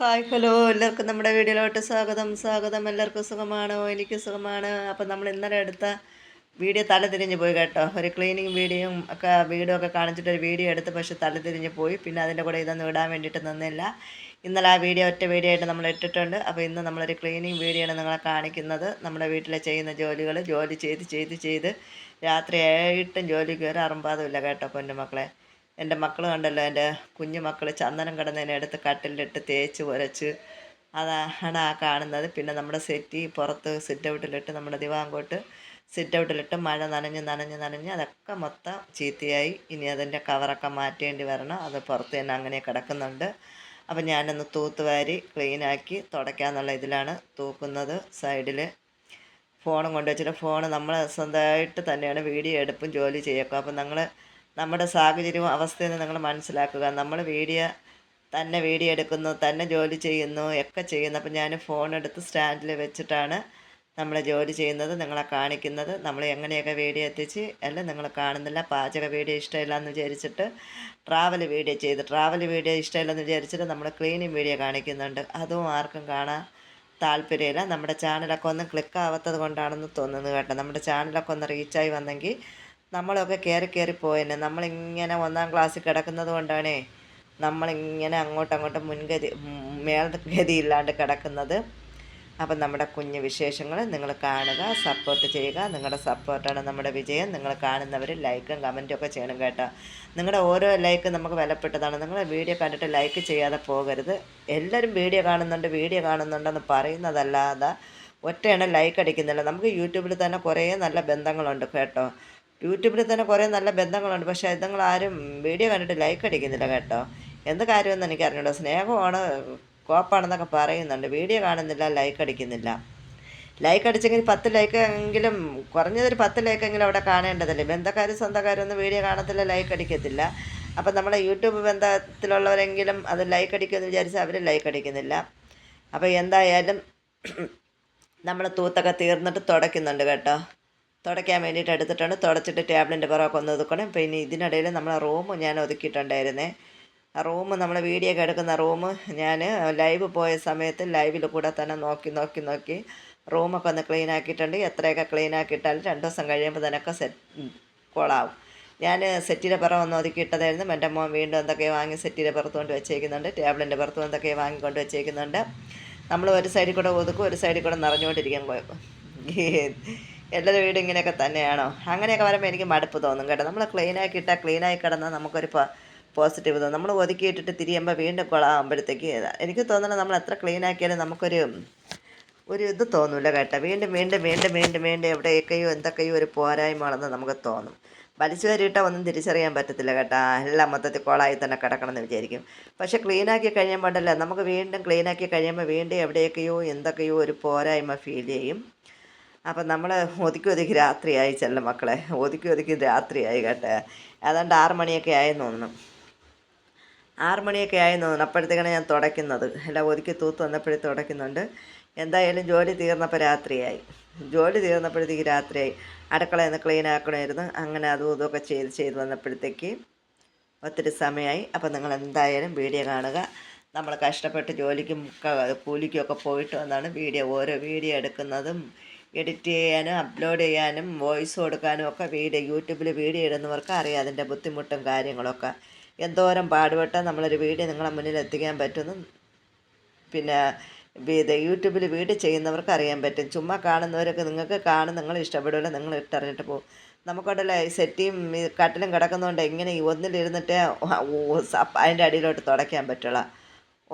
Hi hello. എല്ലാവർക്കും നമ്മുടെ വീഡിയോയിലോട്ട് സ്വാഗതം. സ്വാഗതം. എല്ലാവർക്കും സുഖമാണോ? എനിക്ക് സുഖമാണ്. അപ്പം നമ്മൾ ഇന്നലെ എടുത്ത വീഡിയോ തല തിരിഞ്ഞ് പോയി കേട്ടോ. ഒരു ക്ലീനിങ് വീഡിയോ ഒക്കെ വീഡിയോ ഒക്കെ കാണിച്ചിട്ട് ഒരു വീഡിയോ എടുത്ത് പക്ഷേ തല തിരിഞ്ഞ് പോയി. പിന്നെ അതിന്റെ കൂടെ ഇതൊന്നും ഇടാൻ വേണ്ടിയിട്ട് നിന്നില്ല. ഇന്നലെ ആ വീഡിയോ ഒറ്റ വീഡിയോ ആയിട്ട് നമ്മൾ ഇട്ടിട്ടുണ്ട്. അപ്പോൾ ഇന്ന് നമ്മളൊരു ക്ലീനിങ് വീഡിയോ ആണ് നിങ്ങളെ കാണിക്കുന്നത്. നമ്മുടെ വീട്ടിലെ ചെയ്യുന്ന ജോലികൾ ജോലി ചെയ്ത് ചെയ്ത് ചെയ്ത് രാത്രിയായിട്ടും ജോലി കയറി അറുമ്പാതുമില്ല കേട്ടോ പൊന്നുമക്കളെ എന്റെ മക്കൾ കണ്ടല്ലോ എന്റെ കുഞ്ഞു മക്കൾ ചന്ദനം കിടന്നതിനെടുത്ത് കട്ടിലിട്ട് തേച്ച് ഉരച്ച് അതാണ് ആ കാണുന്നത്. പിന്നെ നമ്മുടെ സെറ്റി പുറത്ത് സിറ്റ് ഔട്ടിലിട്ട് നമ്മുടെ ദിവാങ്കോട്ട് സിറ്റ് ഔട്ടിലിട്ട് മഴ നനഞ്ഞ് നനഞ്ഞ് നനഞ്ഞ് അതൊക്കെ മൊത്തം ചീത്തയായി. ഇനി അതിന്റെ കവറൊക്കെ മാറ്റേണ്ടി വരണം. അത് പുറത്ത് തന്നെ അങ്ങനെ കിടക്കുന്നുണ്ട്. അപ്പം ഞാനൊന്ന് തൂത്തുവാരി ക്ലീനാക്കി തുടയ്ക്കാന്നുള്ള ഇതിലാണ് തൂക്കുന്നത് സൈഡിൽ ഫോണും കൊണ്ടുവച്ചിട്ട് ഫോൺ നമ്മൾ സ്വന്തമായിട്ട് തന്നെയാണ് വീഡിയോ എടുപ്പും ജോലി ചെയ്യുക. അപ്പം നിങ്ങൾ നമ്മുടെ സാഹചര്യവും അവസ്ഥയും നിങ്ങൾ മനസ്സിലാക്കുക. നമ്മൾ വീഡിയോ തന്നെ വീഡിയോ എടുക്കുന്നു തന്നെ ജോലി ചെയ്യുന്നു ഒക്കെ ചെയ്യുന്നു. അപ്പം ഞാൻ ഫോൺ എടുത്ത് സ്റ്റാൻഡിൽ വെച്ചിട്ടാണ് നമ്മൾ ജോലി ചെയ്യുന്നത് നിങ്ങളെ കാണിക്കുന്നത്. നമ്മൾ എങ്ങനെയൊക്കെ വീഡിയോ എത്തിച്ച് അല്ല നിങ്ങൾ കാണുന്നില്ല. പാചക വീഡിയോ ഇഷ്ടമില്ല എന്ന് വിചാരിച്ചിട്ട് ട്രാവൽ വീഡിയോ ചെയ്ത്. ട്രാവൽ വീഡിയോ ഇഷ്ടമില്ലെന്ന് വിചാരിച്ചിട്ട് നമ്മൾ ക്ലീനിങ് വീഡിയോ കാണിക്കുന്നുണ്ട്. അതും ആർക്കും കാണാൻ താല്പര്യമില്ല. നമ്മുടെ ചാനലൊക്കെ ഒന്ന് ക്ലിക്ക് ആവാത്തത് കൊണ്ടാണെന്ന് തോന്നുന്നു കേട്ടോ. നമ്മുടെ ചാനലൊക്കെ ഒന്ന് റീച്ചായി വന്നെങ്കിൽ നമ്മളൊക്കെ കയറി കയറി പോയേനെ നമ്മളിങ്ങനെ ഒന്നാം ക്ലാസ്സിൽ കിടക്കുന്നത് കൊണ്ടാണേ നമ്മളിങ്ങനെ അങ്ങോട്ടും അങ്ങോട്ടും മുൻഗതി മേൽഗതി ഇല്ലാണ്ട് കിടക്കുന്നത്. അപ്പം നമ്മുടെ കുഞ്ഞു വിശേഷങ്ങൾ നിങ്ങൾ കാണുക സപ്പോർട്ട് ചെയ്യുക. നിങ്ങളുടെ സപ്പോർട്ടാണ് നമ്മുടെ വിജയം. നിങ്ങൾ കാണുന്നവർ ലൈക്കും കമന്റും ഒക്കെ ചെയ്യണം കേട്ടോ. നിങ്ങളുടെ ഓരോ ലൈക്കും നമുക്ക് വിലപ്പെട്ടതാണ്. നിങ്ങൾ വീഡിയോ കണ്ടിട്ട് ലൈക്ക് ചെയ്യാതെ പോകരുത്. എല്ലാവരും വീഡിയോ കാണുന്നുണ്ട് വീഡിയോ കാണുന്നുണ്ടെന്ന് പറയുന്നതല്ലാതെ ഒറ്റയാണ് ലൈക്ക് അടിക്കുന്നില്ല. നമുക്ക് യൂട്യൂബിൽ തന്നെ കുറേ നല്ല ബന്ധങ്ങളുണ്ട് കേട്ടോ. യൂട്യൂബിൽ തന്നെ കുറേ നല്ല ബന്ധങ്ങളുണ്ട്. പക്ഷേ ഇതങ്ങൾ ആരും വീഡിയോ കണ്ടിട്ട് ലൈക്ക് അടിക്കുന്നില്ല കേട്ടോ. എന്ത് കാര്യമെന്ന് എനിക്ക് അറിഞ്ഞൂടോ സ്നേഹമാണ് കോപ്പാണെന്നൊക്കെ പറയുന്നുണ്ട്. വീഡിയോ കാണുന്നില്ല ലൈക്ക് അടിക്കുന്നില്ല. ലൈക്ക് അടിച്ചെങ്കിൽ പത്ത് ലൈക്ക് എങ്കിലും കുറഞ്ഞതൊരു പത്ത് ലൈക്കെങ്കിലും അവിടെ കാണേണ്ടതല്ലേ? ബന്ധക്കാരും സ്വന്തക്കാരും ഒന്നും വീഡിയോ കാണത്തില്ല ലൈക്ക് അടിക്കത്തില്ല. അപ്പം നമ്മളെ യൂട്യൂബ് ബന്ധത്തിലുള്ളവരെങ്കിലും അത് ലൈക്ക് അടിക്കുമെന്ന് വിചാരിച്ചാൽ അവർ ലൈക്ക് അടിക്കുന്നില്ല. അപ്പോൾ എന്തായാലും നമ്മൾ തൂത്തൊക്കെ തീർന്നിട്ട് തുടയ്ക്കുന്നുണ്ട് കേട്ടോ. തുടയ്ക്കാൻ വേണ്ടിയിട്ട് എടുത്തിട്ടുണ്ട്. തുടച്ചിട്ട് ടേബിളിന്റെ പുറമൊക്കെ ഒന്ന് ഒതുക്കണം. പിന്നെ ഇതിനിടയിൽ നമ്മളെ റൂം ഞാൻ ഒതുക്കിയിട്ടുണ്ടായിരുന്നേ. ആ റൂം നമ്മൾ വീഡിയോ ഒക്കെ എടുക്കുന്ന റൂം ഞാൻ ലൈവ് പോയ സമയത്ത് ലൈവിൽ കൂടെ തന്നെ നോക്കി നോക്കി നോക്കി റൂമൊക്കെ ഒന്ന് ക്ലീൻ ആക്കിയിട്ടുണ്ട്. എത്രയൊക്കെ ക്ലീൻ ആക്കിയിട്ടാലും രണ്ട് ദിവസം കഴിയുമ്പോൾ തന്നെയൊക്കെ സെറ്റ് കോളാവും. ഞാൻ സെറ്റിന്റെ പുറം ഒന്ന് ഒതുക്കിയിട്ടതായിരുന്നു. എന്റെ മോൻ വീണ്ടും എന്തൊക്കെയോ വാങ്ങി സെറ്റിന്റെ പുറത്ത് കൊണ്ട് വെച്ചേക്കുന്നുണ്ട്. ടേബിളിന്റെ പുറത്തും എന്തൊക്കെയോ വാങ്ങിക്കൊണ്ട് വെച്ചേക്കുന്നുണ്ട്. നമ്മൾ ഒരു സൈഡിൽ കൂടെ ഒതുക്കും ഒരു സൈഡിൽ കൂടെ നിറഞ്ഞുകൊണ്ടിരിക്കാൻ എല്ലാവരും വീട് ഇങ്ങനെയൊക്കെ തന്നെയാണോ? അങ്ങനെയൊക്കെ വരുമ്പോൾ എനിക്ക് മടുപ്പ് തോന്നും കേട്ടോ. നമ്മൾ ക്ലീനാക്കി ഇട്ടാൽ ക്ലീനായി കിടന്നാൽ നമുക്കൊരു പോസിറ്റീവ് തോന്നും. നമ്മൾ ഒതുക്കിയിട്ടിട്ട് തിരിയുമ്പോൾ വീണ്ടും കുളമാകുമ്പോഴത്തേക്ക് എനിക്ക് തോന്നുന്നത് നമ്മൾ എത്ര ക്ലീൻ ആക്കിയാലും നമുക്കൊരു ഒരു ഇത് തോന്നില്ല കേട്ടോ. വീണ്ടും വീണ്ടും വീണ്ടും വീണ്ടും വീണ്ടും എവിടെയൊക്കെയോ എന്തൊക്കെയോ ഒരു പോരായ്മ പോരായ്മകളെന്ന് നമുക്ക് തോന്നും. വലിച്ചു കയറിയിട്ടാൽ ഒന്നും തിരിച്ചറിയാൻ പറ്റത്തില്ല കേട്ടോ. എല്ലാം മൊത്തത്തിൽ കോളായി തന്നെ കിടക്കണമെന്ന് വിചാരിക്കും. പക്ഷേ ക്ലീനാക്കി കഴിയുമ്പോഴല്ലേ നമുക്ക് വീണ്ടും ക്ലീനാക്കി കഴിയുമ്പോൾ വീണ്ടും എവിടെയൊക്കെയോ എന്തൊക്കെയോ ഒരു പോരായ്മ ഫീൽ ചെയ്യും. അപ്പം നമ്മൾ ഒതുക്കി ഒതുക്കി രാത്രിയായി ചെല്ല മക്കളെ. ഒതുക്കി ഒതുക്കി രാത്രിയായി കേട്ടെ. ഏതാണ്ട് ആറ് മണിയൊക്കെ ആയെന്ന് തോന്നുന്നു. ആറ് മണിയൊക്കെ ആയെന്ന് തോന്നുന്നു. അപ്പോഴത്തേക്കാണ് ഞാൻ തുടയ്ക്കുന്നത്. എല്ലാം ഒതുക്കി തൂത്ത് വന്നപ്പോഴേ തുടയ്ക്കുന്നുണ്ട്. എന്തായാലും ജോലി തീർന്നപ്പോൾ രാത്രിയായി. ജോലി തീർന്നപ്പോഴത്തേക്ക് രാത്രിയായി. അടുക്കളയിൽ നിന്ന് ക്ലീൻ ആക്കണമായിരുന്നു. അങ്ങനെ അതും ഇതൊക്കെ ചെയ്ത് ചെയ്ത് വന്നപ്പോഴത്തേക്ക് ഒത്തിരി സമയമായി. അപ്പോൾ നിങ്ങൾ എന്തായാലും വീഡിയോ കാണുക. നമ്മൾ കഷ്ടപ്പെട്ട് ജോലിക്കും കൂലിക്കും ഒക്കെ പോയിട്ട് വന്നാണ് വീഡിയോ. ഓരോ വീഡിയോ എടുക്കുന്നതും എഡിറ്റ് ചെയ്യാനും അപ്ലോഡ് ചെയ്യാനും വോയിസ് കൊടുക്കാനും ഒക്കെ വീഡിയോ യൂട്യൂബിൽ വീഡിയോ ഇടുന്നവർക്ക് അറിയാം അതിന്റെ ബുദ്ധിമുട്ടും കാര്യങ്ങളൊക്കെ. എന്തോരം പാടുപെട്ടാൽ നമ്മളൊരു വീഡിയോ നിങ്ങളെ മുന്നിൽ എത്തിക്കാൻ പറ്റുന്നു. പിന്നെ ഇത് യൂട്യൂബിൽ വീഡിയോ ചെയ്യുന്നവർക്ക് അറിയാൻ പറ്റും. ചുമ്മാ കാണുന്നവരൊക്കെ നിങ്ങൾക്ക് കാണും നിങ്ങൾ ഇഷ്ടപ്പെടില്ല നിങ്ങൾ ഇട്ടറിഞ്ഞിട്ട് പോകും. നമുക്കുണ്ടല്ലേ സെറ്റിയും കട്ടിലും കിടക്കുന്നതുകൊണ്ട് എങ്ങനെ ഒന്നിലിരുന്നിട്ട് അതിന്റെ അടിയിലോട്ട് തുടയ്ക്കാൻ പറ്റുള്ള.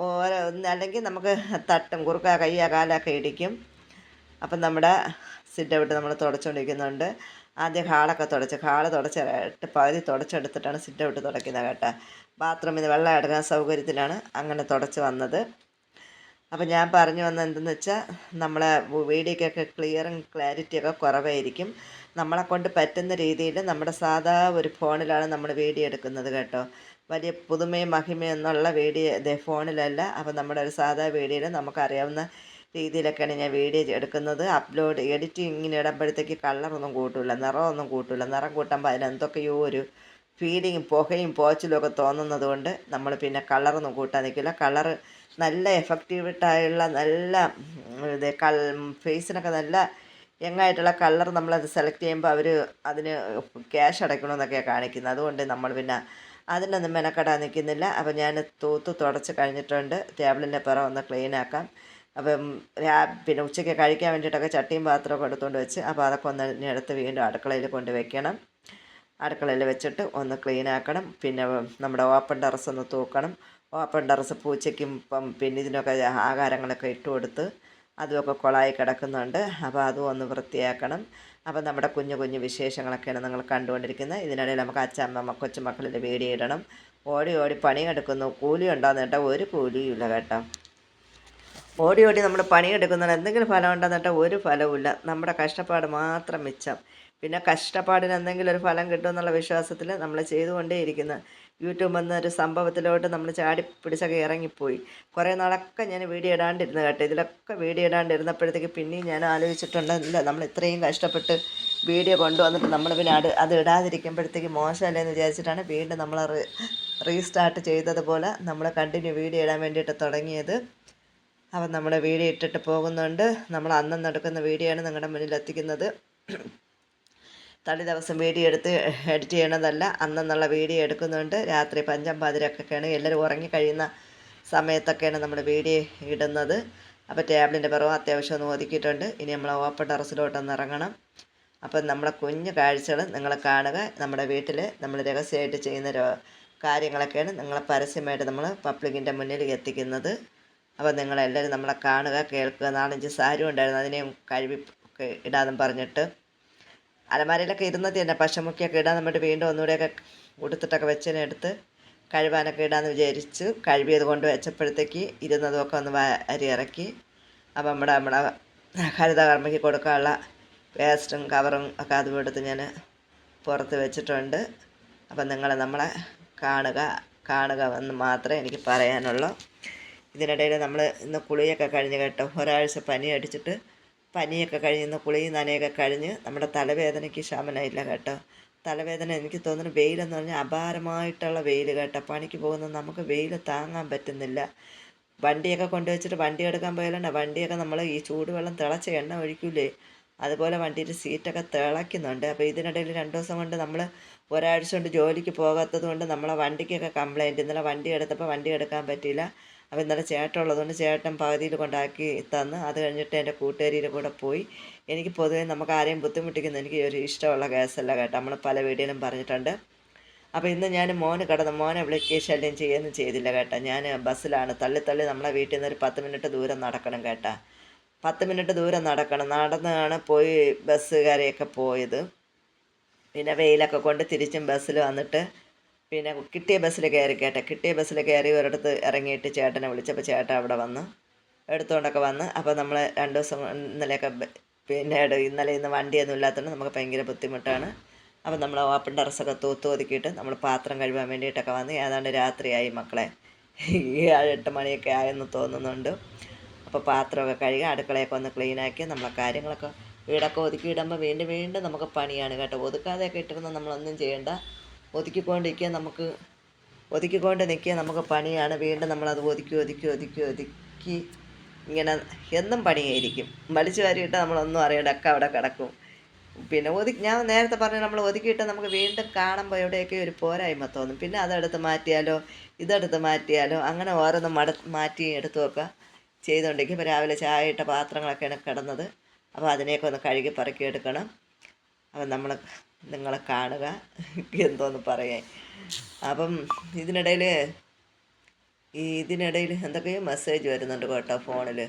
ഓരോ അല്ലെങ്കിൽ നമുക്ക് തട്ടും കുറുക്ക കയ്യ കാലൊക്കെ ഇടിക്കും. അപ്പം നമ്മുടെ സിറ്റ് ഔട്ട് നമ്മൾ തുടച്ചുകൊണ്ടിരിക്കുന്നുണ്ട് ആദ്യം ഹാളൊക്കെ തുടച്ച് ഹാൾ തുടച്ചിട്ട് പകുതി തുടച്ചെടുത്തിട്ടാണ് സിറ്റ് ഔട്ട് തുടയ്ക്കുന്നത് കേട്ടോ. ബാത്റൂമിൽ നിന്ന് വെള്ളം എടുക്കാൻ സൗകര്യത്തിലാണ് അങ്ങനെ തുടച്ച് വന്നത്. അപ്പം ഞാൻ പറഞ്ഞു വന്നത് എന്തെന്ന് വെച്ചാൽ നമ്മളെ വീഡിയോക്കൊക്കെ ക്ലിയറും ക്ലാരിറ്റിയൊക്കെ കുറവായിരിക്കും. നമ്മളെ കൊണ്ട് പറ്റുന്ന രീതിയിൽ നമ്മുടെ സാധാ ഒരു ഫോണിലാണ് നമ്മൾ വീഡിയോ എടുക്കുന്നത് കേട്ടോ. വലിയ പുതുമയും മഹിമയും എന്നുള്ള വീഡിയോ ഫോണിലല്ല. അപ്പം നമ്മുടെ ഒരു സാധാ വീഡിയോയിൽ നമുക്കറിയാവുന്ന രീതിയിലൊക്കെയാണ് ഞാൻ വീഡിയോ എടുക്കുന്നത്. അപ്ലോഡ് എഡിറ്റിങ്ങിന് ഇടുമ്പോഴത്തേക്ക് കളറൊന്നും കൂട്ടില്ല നിറമൊന്നും കൂട്ടില്ല നിറം കൂട്ടുമ്പോൾ അതിനെന്തൊക്കെയോ ഒരു ഫീലിങ്ങും പുകയും പോച്ചിലും ഒക്കെ തോന്നുന്നത് കൊണ്ട് നമ്മൾ പിന്നെ കളറൊന്നും കൂട്ടാൻ നിൽക്കില്ല. കളറ് നല്ല എഫക്റ്റീവായിട്ടുള്ള നല്ല ഇത് കൾ ഫേസിനൊക്കെ നല്ല യങ്ങായിട്ടുള്ള കളർ നമ്മളത് സെലക്ട് ചെയ്യുമ്പോൾ അവർ അതിന് ക്യാഷ് അടയ്ക്കണമെന്നൊക്കെയാണ് കാണിക്കുന്നത്. അതുകൊണ്ട് നമ്മൾ പിന്നെ അതിനൊന്നും മെനക്കെടാൻ നിൽക്കുന്നില്ല. അപ്പോൾ ഞാൻ തൂത്ത് തുടച്ച് കഴിഞ്ഞിട്ടുണ്ട്. ടേബിളിന്റെ പുറം ഒന്ന് ക്ലീൻ ആക്കാം. അപ്പം പിന്നെ ഉച്ചയ്ക്ക് കഴിക്കാൻ വേണ്ടിയിട്ടൊക്കെ ചട്ടിയും പാത്രമൊക്കെ എടുത്തുകൊണ്ട് വെച്ച് അപ്പോൾ അതൊക്കെ ഒന്ന് എടുത്ത് വീണ്ടും അടുക്കളയിൽ കൊണ്ട് വെക്കണം. അടുക്കളയിൽ വെച്ചിട്ട് ഒന്ന് ക്ലീൻ ആക്കണം. പിന്നെ നമ്മുടെ ഓപ്പൺ ടെറസ് ഒന്ന് തൂക്കണം. ഓപ്പൺ ടെറസ് പൂച്ചയ്ക്കും ഇപ്പം പിന്നെ ഇതിനൊക്കെ ആഹാരങ്ങളൊക്കെ ഇട്ട് കൊടുത്ത് അതുമൊക്കെ കുളായി കിടക്കുന്നുണ്ട്. അപ്പോൾ അതും ഒന്ന് വൃത്തിയാക്കണം. അപ്പോൾ നമ്മുടെ കുഞ്ഞു കുഞ്ഞു വിശേഷങ്ങളൊക്കെയാണ് നിങ്ങൾ കണ്ടുകൊണ്ടിരിക്കുന്നത്. ഇതിനിടയിൽ നമുക്ക് അച്ഛമ്മ കൊച്ചുമക്കളിൽ വീടിയിടണം ഓടി ഓടി പണിയെടുക്കുന്നു. കൂലി ഉണ്ടാകുന്ന കേട്ടോ ഒരു കൂലിയും ഇല്ല കേട്ടോ. ഓടി ഓടി നമ്മൾ പണിയെടുക്കുന്നതിന് എന്തെങ്കിലും ഫലം ഉണ്ടെന്നിട്ട് ഒരു ഫലവുമില്ല. നമ്മുടെ കഷ്ടപ്പാട് മാത്രം മിച്ചം. പിന്നെ കഷ്ടപ്പാടിന് എന്തെങ്കിലും ഒരു ഫലം കിട്ടുമെന്നുള്ള വിശ്വാസത്തിൽ നമ്മൾ ചെയ്തുകൊണ്ടേയിരിക്കുന്നു യൂട്യൂബ് എന്നൊരു സംഭവത്തിലോട്ട് നമ്മൾ ചാടി പിടിച്ചൊക്കെ ഇറങ്ങിപ്പോയി. കുറേ നാളൊക്കെ ഞാൻ വീഡിയോ ഇടാണ്ടിരുന്നു കേട്ടോ. ഇതിലൊക്കെ വീഡിയോ ഇടാണ്ടിരുന്നപ്പോഴത്തേക്ക് പിന്നെയും ഞാൻ ആലോചിച്ചിട്ടുണ്ട് ഇല്ല നമ്മൾ ഇത്രയും കഷ്ടപ്പെട്ട് വീഡിയോ കൊണ്ടുവന്നിട്ട് നമ്മൾ പിന്നെ അത് അത് ഇടാതിരിക്കുമ്പോഴത്തേക്ക് മോശമല്ലേ എന്ന് വിചാരിച്ചിട്ടാണ് വീണ്ടും നമ്മൾ റീസ്റ്റാർട്ട് ചെയ്തതുപോലെ നമ്മൾ കണ്ടിന്യൂ വീഡിയോ ഇടാൻ വേണ്ടിയിട്ട് തുടങ്ങിയത്. അപ്പം നമ്മുടെ വീഡിയോ ഇട്ടിട്ട് പോകുന്നുണ്ട്. നമ്മൾ അന്നും നടക്കുന്ന വീഡിയോ ആണ് നിങ്ങളുടെ മുന്നിൽ എത്തിക്കുന്നത്. തലേ ദിവസം വീഡിയോ എടുത്ത് എഡിറ്റ് ചെയ്യണതല്ല അന്നെന്നുള്ള വീഡിയോ എടുക്കുന്നുണ്ട്. രാത്രി പഞ്ചം പാതിരക്കൊക്കെയാണ്. എല്ലാവരും ഉറങ്ങിക്കഴിയുന്ന സമയത്തൊക്കെയാണ് നമ്മൾ വീഡിയോ ഇടുന്നത്. അപ്പോൾ ടേബിളിന്റെ പിറവും അത്യാവശ്യം ഒന്ന് ഒതുക്കിയിട്ടുണ്ട്. ഇനി നമ്മൾ ഓപ്പൺ ടെറസിലോട്ടൊന്ന് ഇറങ്ങണം. അപ്പം നമ്മുടെ കുഞ്ഞു കാഴ്ചകൾ നിങ്ങൾ കാണുക. നമ്മുടെ വീട്ടിൽ നമ്മൾ രഹസ്യമായിട്ട് ചെയ്യുന്ന കാര്യങ്ങളൊക്കെയാണ് നിങ്ങളെ പരസ്യമായിട്ട് നമ്മൾ പബ്ലിക്കിന്റെ മുന്നിൽ എത്തിക്കുന്നത്. അപ്പോൾ നിങ്ങളെല്ലാവരും നമ്മളെ കാണുക കേൾക്കുക നാലഞ്ച് സാരി ഉണ്ടായിരുന്നു അതിനെയും കഴുകി ഇടാമെന്നും പറഞ്ഞിട്ട്. അലമാരയിലൊക്കെ ഇരുന്നത് തന്നെ പശമുക്കിയൊക്കെ ഇടാൻ നമ്മൾ വീണ്ടും ഒന്നുകൂടെയൊക്കെ ഉടുത്തിട്ടൊക്കെ വെച്ചതിനെ എടുത്ത് കഴുവാനൊക്കെ ഇടാമെന്ന് വിചാരിച്ചു കഴുകിയത് കൊണ്ട് വെച്ചപ്പോഴത്തേക്ക് ഇരുന്നതുമൊക്കെ ഒന്ന് അരി ഇറക്കി. അപ്പം നമ്മുടെ നമ്മുടെ ഹരിതകർമ്മയ്ക്ക് കൊടുക്കാനുള്ള വേസ്റ്റും കവറും ഒക്കെ അതും എടുത്ത് ഞാൻ പുറത്ത് വെച്ചിട്ടുണ്ട്. അപ്പം നിങ്ങൾ നമ്മളെ കാണുക കാണുക എന്ന് മാത്രമേ എനിക്ക് പറയാനുള്ളൂ. ഇതിനിടയിൽ നമ്മൾ ഇന്ന് കുളിയൊക്കെ കഴിഞ്ഞ് കേട്ടോ. ഒരാഴ്ച പനി അടിച്ചിട്ട് പനിയൊക്കെ കഴിഞ്ഞ് ഇന്ന് കുളിയും നനയൊക്കെ കഴിഞ്ഞ് നമ്മുടെ തലവേദനയ്ക്ക് ശമനമില്ല കേട്ടോ. തലവേദന എനിക്ക് തോന്നുന്നു വെയിലെന്ന് പറഞ്ഞാൽ അപാരമായിട്ടുള്ള വെയിൽ കേട്ടോ. പണിക്ക് പോകുന്ന നമുക്ക് വെയിൽ താങ്ങാൻ പറ്റുന്നില്ല. വണ്ടിയൊക്കെ കൊണ്ടുവച്ചിട്ട് വണ്ടി എടുക്കാൻ പോയാലുണ്ട്. വണ്ടിയൊക്കെ നമ്മൾ ഈ ചൂടുവെള്ളം തിളച്ച എണ്ണ ഒഴിക്കൂലേ? അതുപോലെ വണ്ടിയുടെ സീറ്റൊക്കെ തിളയ്ക്കുന്നുണ്ട്. അപ്പോൾ ഇതിനിടയിൽ രണ്ട് ദിവസം കൊണ്ട് നമ്മൾ ഒരാഴ്ച കൊണ്ട് ജോലിക്ക് പോകാത്തത് കൊണ്ട് നമ്മളെ വണ്ടിക്കൊക്കെ കംപ്ലൈന്റ് ഇന്നലെ വണ്ടി എടുത്തപ്പോൾ വണ്ടി എടുക്കാൻ പറ്റിയില്ല. അപ്പോൾ ഇന്നലെ ചേട്ടൻ ഉള്ളതുകൊണ്ട് ചേട്ടൻ പകുതിയിൽ കൊണ്ടാക്കി തന്ന്. അത് കഴിഞ്ഞിട്ട് എന്റെ കൂട്ടുകാരിയുടെ കൂടെ പോയി. എനിക്ക് പൊതുവേ നമുക്ക് ആരെയും ബുദ്ധിമുട്ടിക്കുന്ന എനിക്ക് ഒരു ഇഷ്ടമുള്ള കേസല്ല കേട്ടോ. നമ്മൾ പല വീഡിയോയിലും പറഞ്ഞിട്ടുണ്ട്. അപ്പോൾ ഇന്ന് ഞാൻ മോന് കടന്ന് മോനെ വിളിക്കുക ശല്യം ചെയ്യുകയൊന്നും ചെയ്തില്ല കേട്ടോ. ഞാൻ ബസ്സിലാണ്. തള്ളി തള്ളി നമ്മളെ വീട്ടിൽ നിന്ന് ഒരു പത്ത് മിനിറ്റ് ദൂരം നടക്കണം കേട്ടോ. പത്ത് മിനിറ്റ് ദൂരം നടക്കണം. നടന്നാണ് പോയി ബസ്സുകാരെയൊക്കെ പോയത്. പിന്നെ വെയിലൊക്കെ കൊണ്ട് തിരിച്ചും ബസ്സിൽ വന്നിട്ട് പിന്നെ കിട്ടിയ ബസ്സിൽ കയറി കേട്ടെ. കിട്ടിയ ബസ്സിൽ കയറി ഒരിടത്ത് ഇറങ്ങിയിട്ട് ചേട്ടനെ വിളിച്ചപ്പോൾ ചേട്ടൻ അവിടെ വന്ന് എടുത്തുകൊണ്ടൊക്കെ വന്ന് അപ്പോൾ നമ്മൾ രണ്ട് ദിവസം ഇന്നലെയൊക്കെ പിന്നെ ഇന്നലെ ഇന്ന് വണ്ടിയൊന്നും ഇല്ലാത്തതുകൊണ്ട് നമുക്ക് ഭയങ്കര ബുദ്ധിമുട്ടാണ്. അപ്പോൾ നമ്മൾ ഓപ്പൺ ടെറസൊക്കെ തൂത്ത് ഒതുക്കിയിട്ട് നമ്മൾ പാത്രം കഴുകാൻ വേണ്ടിയിട്ടൊക്കെ വന്ന് ഏതാണ്ട് രാത്രിയായി മക്കളെ. ഏഴ് എട്ട് മണിയൊക്കെ ആയെന്ന് തോന്നുന്നുണ്ട്. അപ്പോൾ പാത്രമൊക്കെ കഴുകി അടുക്കളയൊക്കെ ഒന്ന് ക്ലീനാക്കി നമ്മളെ കാര്യങ്ങളൊക്കെ വീടൊക്കെ ഒതുക്കി ഇടുമ്പോൾ വീണ്ടും വീണ്ടും നമുക്ക് പണിയാണ് കേട്ടോ. ഒതുക്കാതെയൊക്കെ ഇട്ടിരുന്ന നമ്മളൊന്നും ചെയ്യണ്ട. ഒതുക്കിക്കൊണ്ടിരിക്കുക നമുക്ക് ഒതുക്കിക്കൊണ്ട് നിൽക്കുക നമുക്ക് പണിയാണ്. വീണ്ടും നമ്മളത് ഒതുക്കി ഒതുക്കി ഒതുക്കി ഒതുക്കി ഇങ്ങനെ എന്നും പണിയായിരിക്കും. വലിച്ചു വാരിയിട്ട് നമ്മളൊന്നും അറിയണ്ട ഒക്കെ അവിടെ കിടക്കും. പിന്നെ ഒതുക്കി ഞാൻ നേരത്തെ പറഞ്ഞ നമ്മൾ ഒതുക്കിയിട്ട് നമുക്ക് വീണ്ടും കാണുമ്പോൾ എവിടെയൊക്കെ ഒരു പോരായ്മ തോന്നും. പിന്നെ അതെടുത്ത് മാറ്റിയാലോ ഇതെടുത്ത് മാറ്റിയാലോ അങ്ങനെ ഓരോന്ന് മട മാറ്റി എടുത്തു വെക്കുക ചെയ്തുകൊണ്ടിരിക്കും. ഇപ്പോൾ രാവിലെ ചായ ഇട്ട പാത്രങ്ങളൊക്കെയാണ് കിടന്നത്. അപ്പോൾ അതിനെയൊക്കെ ഒന്ന് കഴുകി പറക്കി എടുക്കണം. അപ്പം നമ്മൾ നിങ്ങളെ കാണുക എന്തോന്ന് പറയാൻ. അപ്പം ഇതിനിടയിൽ ഈ ഇതിനിടയിൽ എന്തൊക്കെയോ മെസ്സേജ് വരുന്നുണ്ട് കേട്ടോ ഫോണിൽ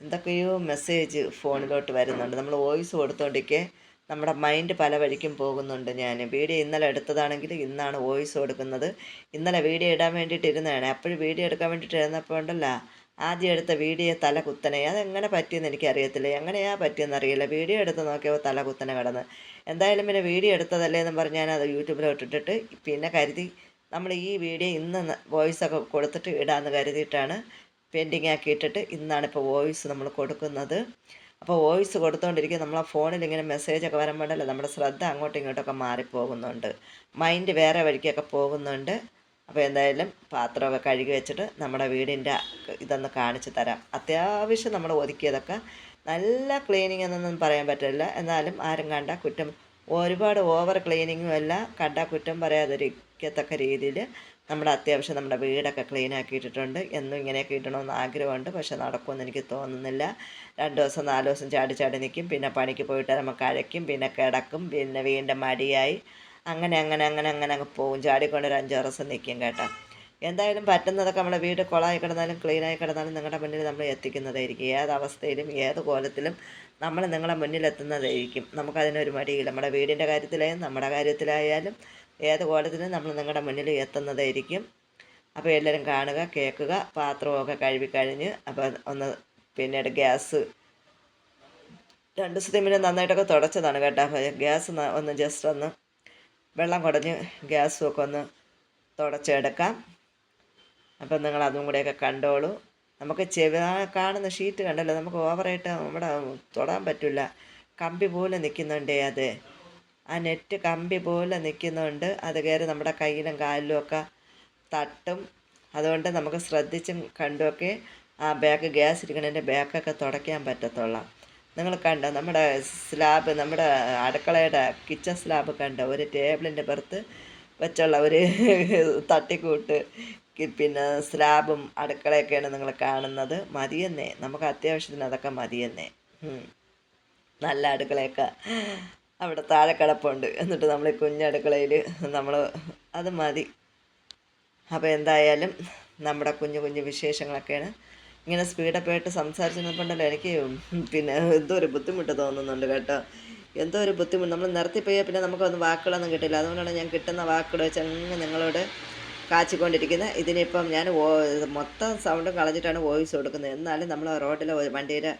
എന്തൊക്കെയോ മെസ്സേജ് ഫോണിലോട്ട് വരുന്നുണ്ട്. നമ്മൾ വോയിസ് കൊടുത്തോണ്ടിരിക്കെ നമ്മുടെ മൈൻഡ് പല വഴിക്കും പോകുന്നുണ്ട് ഞാൻ വീഡിയോ ഇന്നലെ എടുത്തതാണെങ്കിൽ ഇന്നാണ് വോയിസ് കൊടുക്കുന്നത്. ഇന്നലെ വീഡിയോ ഇടാൻ വേണ്ടിയിട്ട് ഇരുന്നതാണ്. അപ്പോഴും വീഡിയോ എടുക്കാൻ വേണ്ടിയിട്ട് ഇരുന്നപ്പോൾ ഉണ്ടല്ലോ. ആദ്യം എടുത്ത വീഡിയോ തല കുത്തനെ അതെങ്ങനെ പറ്റിയെന്ന് എനിക്കറിയത്തില്ല. എങ്ങനെയാ പറ്റിയെന്ന് അറിയില്ല. വീഡിയോ എടുത്ത് നോക്കിയപ്പോൾ തല കുത്തനെ കിടന്ന്. എന്തായാലും പിന്നെ വീഡിയോ എടുത്തതല്ലേ എന്ന് പറഞ്ഞ് ഞാനത് യൂട്യൂബിലോട്ടിട്ടിട്ട് പിന്നെ കരുതി നമ്മൾ ഈ വീഡിയോ ഇന്ന് വോയിസൊക്കെ കൊടുത്തിട്ട് ഇടാമെന്ന് കരുതിയിട്ടാണ് പെൻഡിങ് ആക്കി ഇട്ടിട്ട് ഇന്നാണ് ഇപ്പോൾ വോയിസ് നമ്മൾ കൊടുക്കുന്നത്. അപ്പോൾ വോയിസ് കൊടുത്തുകൊണ്ടിരിക്കുക നമ്മളെ ഫോണിൽ ഇങ്ങനെ മെസ്സേജൊക്കെ വരുമ്പോഴല്ലേ നമ്മുടെ ശ്രദ്ധ അങ്ങോട്ടും ഇങ്ങോട്ടൊക്കെ മാറിപ്പോകുന്നുണ്ട്. മൈൻഡ് വേറെ വഴിക്കൊക്കെ പോകുന്നുണ്ട്. അപ്പോൾ എന്തായാലും പാത്രമൊക്കെ കഴുകി വെച്ചിട്ട് നമ്മുടെ വീടിന്റെ ഇതൊന്ന് കാണിച്ചു തരാം. അത്യാവശ്യം നമ്മൾ ഒതുക്കിയതൊക്കെ നല്ല ക്ലീനിങ് എന്നൊന്നും പറയാൻ പറ്റില്ല. എന്നാലും ആരും കണ്ട കുറ്റം. ഒരുപാട് ഓവർ ക്ലീനിങ്ങും അല്ല കണ്ട കുറ്റം പറയാതിരിക്കത്തക്ക രീതിയിൽ നമ്മൾ അത്യാവശ്യം നമ്മുടെ വീടൊക്കെ ക്ലീൻ ആക്കിയിട്ടിട്ടുണ്ട്. എന്നും ഇങ്ങനെയൊക്കെ ഇടണമെന്ന് ആഗ്രഹമുണ്ട്. പക്ഷെ നടക്കുമെന്ന് എനിക്ക് തോന്നുന്നില്ല. രണ്ട് ദിവസം നാല് ദിവസം ചാടി ചാടി നിൽക്കും പിന്നെ പണിക്ക് പോയിട്ട് നമുക്ക് അഴയ്ക്കും പിന്നെ കിടക്കും. പിന്നെ വീണ്ടും മടിയായി. അങ്ങനെ അങ്ങനെ അങ്ങനെ അങ്ങനെ അങ്ങ് പോവും. ചാടിക്കൊണ്ട് ഒരു അഞ്ചാറ് ദിവസം നിൽക്കും കേട്ടോ. എന്തായാലും പറ്റുന്നതൊക്കെ നമ്മുടെ വീട് കുളമായി കിടന്നാലും ക്ലീനായി കിടന്നാലും നിങ്ങളുടെ മുന്നിൽ നമ്മൾ എത്തിക്കുന്നതായിരിക്കും. ഏത് അവസ്ഥയിലും ഏത് കോലത്തിലും നമ്മൾ നിങ്ങളുടെ മുന്നിൽ എത്തുന്നതായിരിക്കും. നമുക്കതിനൊരു മടിയില്ല. നമ്മുടെ വീടിന്റെ കാര്യത്തിലായാലും നമ്മുടെ കാര്യത്തിലായാലും ഏത് കോലത്തിലും നമ്മൾ നിങ്ങളുടെ മുന്നിൽ എത്തുന്നതായിരിക്കും. അപ്പോൾ എല്ലാവരും കാണുക കേൾക്കുക പാത്രമൊക്കെ കഴുകി കഴിഞ്ഞ് അപ്പോൾ ഒന്ന് പിന്നീട് ഗ്യാസ് രണ്ട് ദിവസത്തെ മുന്നേ നന്നായിട്ടൊക്കെ തുടച്ചതാണ് കേട്ടോ. ഗ്യാസ് ഒന്ന് ജസ്റ്റ് ഒന്ന് വെള്ളം കുടഞ്ഞ് ഗ്യാസും ഒക്കെ ഒന്ന് തുടച്ചെടുക്കാം. അപ്പം നിങ്ങൾ അതും കൂടെയൊക്കെ കണ്ടോളൂ. നമുക്ക് ചെവി കാണുന്ന ഷീറ്റ് കണ്ടല്ലോ നമുക്ക് ഓവറായിട്ട് നമ്മുടെ തൊടാൻ പറ്റില്ല. കമ്പി പോലെ നിൽക്കുന്നുണ്ടേ അത്. ആ നെറ്റ് കമ്പി പോലെ നിൽക്കുന്നുണ്ട്. അത് കയറി നമ്മുടെ കയ്യിലും കാലിലും ഒക്കെ തട്ടും. അതുകൊണ്ട് നമുക്ക് ശ്രദ്ധിച്ചും കണ്ടുമൊക്കെ ആ ബാക്ക് ഗ്യാസ് ഇരിക്കണതിന്റെ ബാക്കൊക്കെ തുടയ്ക്കാൻ പറ്റത്തുള്ളൂ. നിങ്ങൾ കണ്ടോ നമ്മുടെ സ്ലാബ് നമ്മുടെ അടുക്കളയുടെ കിച്ചൺ സ്ലാബ് കണ്ടോ? ഒരു ടേബിളിന്റെ പുറത്ത് വെച്ചുള്ള ഒരു തട്ടിക്കൂട്ട്. പിന്നെ സ്ലാബും അടുക്കളയൊക്കെയാണ് നിങ്ങൾ കാണുന്നത്. മതിയെന്നേ. നമുക്ക് അത്യാവശ്യത്തിന് അതൊക്കെ മതിയെന്നേ. നല്ല അടുക്കളയൊക്കെ അവിടെ താഴെ കിടപ്പുണ്ട്. എന്നിട്ട് നമ്മൾ ഈ കുഞ്ഞടുക്കളയിൽ നമ്മൾ അത് മതി. അപ്പോൾ എന്തായാലും നമ്മുടെ കുഞ്ഞു കുഞ്ഞു വിശേഷങ്ങളൊക്കെയാണ്. ഇങ്ങനെ സ്പീഡപ്പ് ആയിട്ട് സംസാരിച്ച് നിൽപ്പുണ്ടല്ലോ എനിക്ക് പിന്നെ എന്തോ ഒരു ബുദ്ധിമുട്ട് തോന്നുന്നുണ്ട് കേട്ടോ. എന്തോ ഒരു ബുദ്ധിമുട്ട്. നമ്മൾ നിർത്തിപ്പോയാൽ പിന്നെ നമുക്കൊന്നും വാക്കുകളൊന്നും കിട്ടില്ല. അതുകൊണ്ടാണ് ഞാൻ കിട്ടുന്ന വാക്കുകൾ വെച്ച് അങ്ങ് നിങ്ങളോട് കാച്ചിക്കൊണ്ടിരിക്കുന്നത്. ഇതിനിപ്പം ഞാൻ മൊത്തം സൗണ്ടും കളഞ്ഞിട്ടാണ് വോയിസ് കൊടുക്കുന്നത്. എന്നാലും നമ്മൾ റോഡിലെ വണ്ടിയുടെ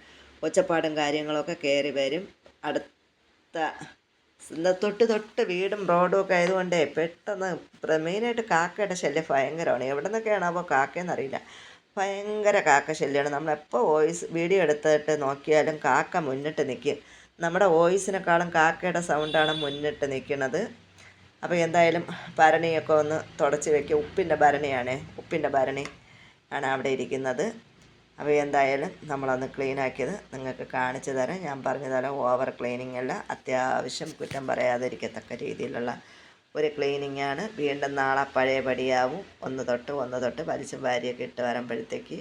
ഒച്ചപ്പാടും കാര്യങ്ങളൊക്കെ കയറി വരും. അടുത്ത തൊട്ട് തൊട്ട് വീടും റോഡും ഒക്കെ ആയതുകൊണ്ട് പെട്ടെന്ന് മെയിനായിട്ട് കാക്കയുടെ ശല്യം ഭയങ്കരമാണ്. എവിടെ നിന്നൊക്കെയാണ് അപ്പോൾ കാക്കയെന്ന് അറിയില്ല ഭയങ്കര കാക്ക ശല്യമാണ് നമ്മളെപ്പോൾ വോയിസ് വീഡിയോ എടുത്തിട്ട് നോക്കിയാലും കാക്ക മുന്നിട്ട് നിൽക്കും നമ്മുടെ വോയിസിനെക്കാളും കാക്കയുടെ സൗണ്ടാണ് മുന്നിട്ട് നിൽക്കുന്നത് അപ്പോൾ എന്തായാലും ഭരണിയൊക്കെ ഒന്ന് തുടച്ച് വെക്കുക ഉപ്പിന്റെ ഭരണിയാണ്. ഉപ്പിന്റെ ഭരണി ആണ് അവിടെ ഇരിക്കുന്നത്. അപ്പോൾ എന്തായാലും നമ്മളൊന്ന് ക്ലീനാക്കിയത് നിങ്ങൾക്ക് കാണിച്ചു തരാം. ഞാൻ പറഞ്ഞു തരാം ഓവർ ക്ലീനിങ് അല്ല. അത്യാവശ്യം കുറ്റം പറയാതിരിക്കത്തക്ക രീതിയിലുള്ള ഒരു ക്ലീനിങ് ആണ്. വീണ്ടും നാളെ പഴയ പടിയാവും. ഒന്ന് തൊട്ട് ഒന്ന് തൊട്ട് വലിച്ചു വാരിയൊക്കെ ഇട്ട് വരുമ്പോഴത്തേക്ക്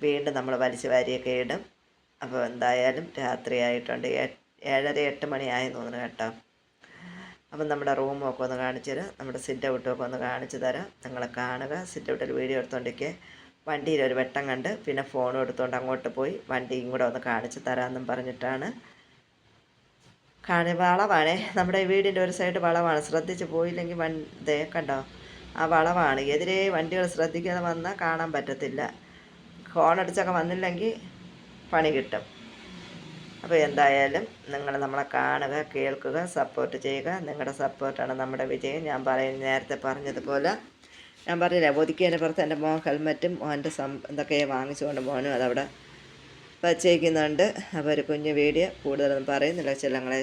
വീണ്ടും നമ്മൾ വലിച്ചു വാരിയൊക്കെ ഇടും. അപ്പോൾ എന്തായാലും രാത്രിയായിട്ടുണ്ട്. ഏഴര എട്ട് മണിയായി തോന്നുന്നു കേട്ടോ. അപ്പം നമ്മുടെ റൂമും ഒക്കെ ഒന്ന് കാണിച്ചു തരാം. നമ്മുടെ സിറ്റ് ഔട്ടും ഒക്കെ ഒന്ന് കാണിച്ചു തരാം. നിങ്ങൾ കാണുക. സിറ്റ് ഔട്ടിൽ വീഡിയോ എടുത്തുകൊണ്ടിരിക്കുക വണ്ടിയിൽ ഒരു വെട്ടം കണ്ട് പിന്നെ ഫോണും എടുത്തുകൊണ്ട് അങ്ങോട്ട് പോയി. വണ്ടിയും കൂടെ ഒന്ന് കാണിച്ചു തരാമെന്നും പറഞ്ഞിട്ടാണ്. കാണി വളവാണേ. നമ്മുടെ വീടിന്റെ ഒരു സൈഡ് വളവാണ്. ശ്രദ്ധിച്ച് പോയില്ലെങ്കിൽ വണ്ടി കണ്ടോ? ആ വളവാണ്. എതിരെ വണ്ടികൾ ശ്രദ്ധിക്കാതെ വന്നാൽ കാണാൻ പറ്റത്തില്ല. ഹോൺ അടിച്ചൊക്കെ വന്നില്ലെങ്കിൽ പണി കിട്ടും. അപ്പോൾ എന്തായാലും നിങ്ങൾ നമ്മളെ കാണുക കേൾക്കുക സപ്പോർട്ട് ചെയ്യുക. നിങ്ങളുടെ സപ്പോർട്ടാണ് നമ്മുടെ വിജയം. ഞാൻ പറയുന്ന നേരത്തെ പറഞ്ഞതുപോലെ ഞാൻ പറഞ്ഞില്ല ഒതുക്കിയതിന്റെ പുറത്ത് എന്റെ മോൻ ഹെൽമറ്റും മോന്റെ സം എന്തൊക്കെയാണ് വാങ്ങിച്ചുകൊണ്ട് മോനും അതവിടെ വച്ചേക്കുന്നുണ്ട്. അപ്പോൾ ഒരു കുഞ്ഞു വീഡിയോ കൂടുതലൊന്നും പറയുന്നില്ല. ചിലങ്ങളെ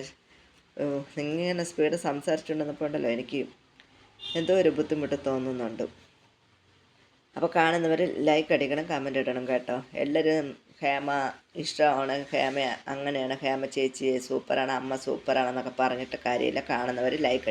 ഇങ്ങനെ സ്പീഡ് സംസാരിച്ചുകൊണ്ടിരുന്നപ്പോൾ ഉണ്ടല്ലോ എനിക്ക് എന്തോ ഒരു ബുദ്ധിമുട്ട് തോന്നുന്നുണ്ട്. അപ്പോൾ കാണുന്നവർ ലൈക്ക് അടിക്കണം കമന്റ് ഇടണം കേട്ടോ. എല്ലാവരും ഹേമ ഇഷ്ടമാണ്. ഹേമ അങ്ങനെയാണ്. ഹേമ ചേച്ചി സൂപ്പറാണ്. അമ്മ സൂപ്പറാണെന്നൊക്കെ പറഞ്ഞിട്ട് കാര്യമില്ല. കാണുന്നവർ ലൈക്ക്